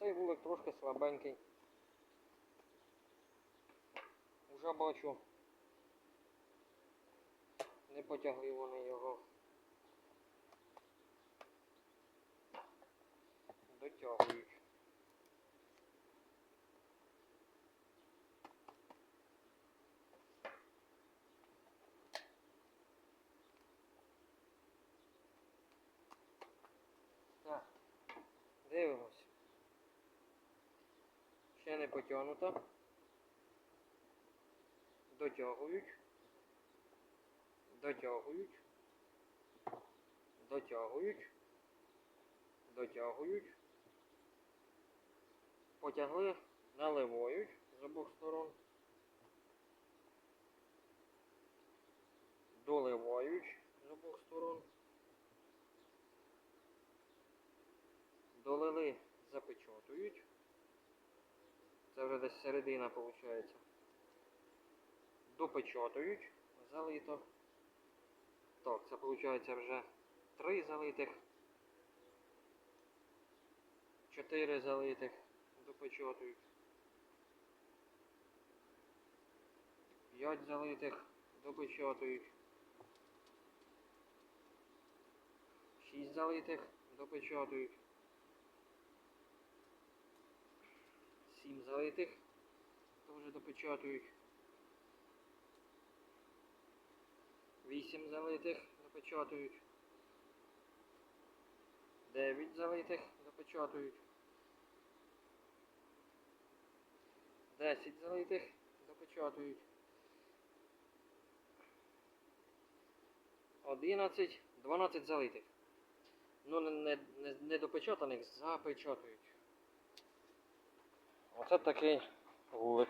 Цей вулик трошки слабенький. Уже бачу. Не потягли вони його. Дотягують. Так, дивимось. Ще не потягнуто. Дотягують. Дотягують. Дотягують. Дотягують. Потягли, наливають з обох сторон. Доливають з обох сторон. Долили, запечатують. Це вже десь середина виходить. Допечатують, залито. Так, це виходить вже три залитих. Чотири залитих допечатують. П'ять залитих допечатують. Шість залитих допечатують. Сім залитих теж допечатують. Вісім залитих допечатують. Дев'ять залитих допечатують. Десять залитих допечатують. Одинадцять, дванадцять залитих. Ну, не, не, не допечатаних запечатують. Оце такий вулик.